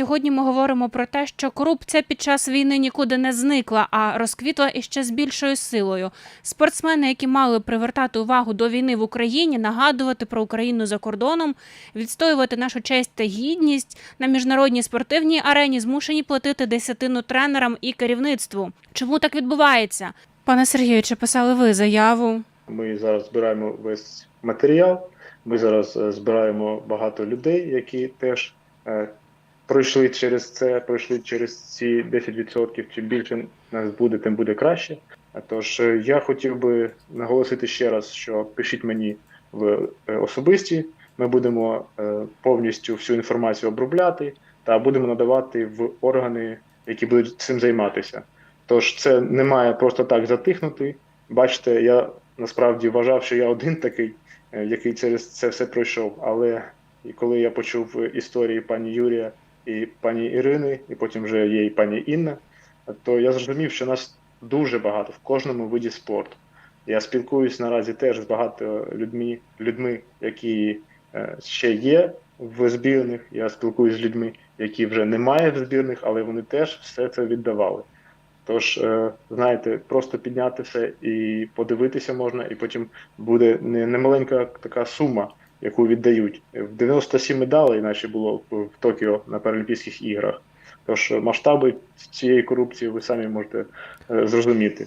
сьогодні ми говоримо про те, що корупція під час війни нікуди не зникла, а розквітла іще з більшою силою. Спортсмени, які мали привертати увагу до війни в Україні, нагадувати про Україну за кордоном, відстоювати нашу честь та гідність на міжнародній спортивній арені, змушені платити десятину тренерам і керівництву. Чому так відбувається? Пане Сергію, чи писали ви заяву? Ми зараз збираємо весь матеріал. Ми зараз е, збираємо багато людей, які теж е, пройшли через це, пройшли через ці 10%. Чим більше нас буде, тим буде краще. Тож е, я хотів би наголосити ще раз, що пишіть мені в е, особисті. Ми будемо е, повністю всю інформацію обробляти та будемо надавати в органи, які будуть цим займатися. Тож це не має просто так затихнути. Бачите, я насправді вважав, що я один такий, який через це все пройшов. Але коли я почув історії пані Юрія і пані Ірини, і потім вже є і пані Інна, то я зрозумів, що нас дуже багато в кожному виді спорту. Я спілкуюсь наразі теж з багато людьми, людьми, які е, ще є в збірних. Я спілкуюсь з людьми, які вже немає в збірних, але вони теж все це віддавали. Тож, е, знаєте, просто підняти все і подивитися можна, і потім буде не, не така сума, яку віддають. В 97 медалей, наче було в, Токіо на Паралімпійських іграх. Тож масштаби цієї корупції ви самі можете е, зрозуміти.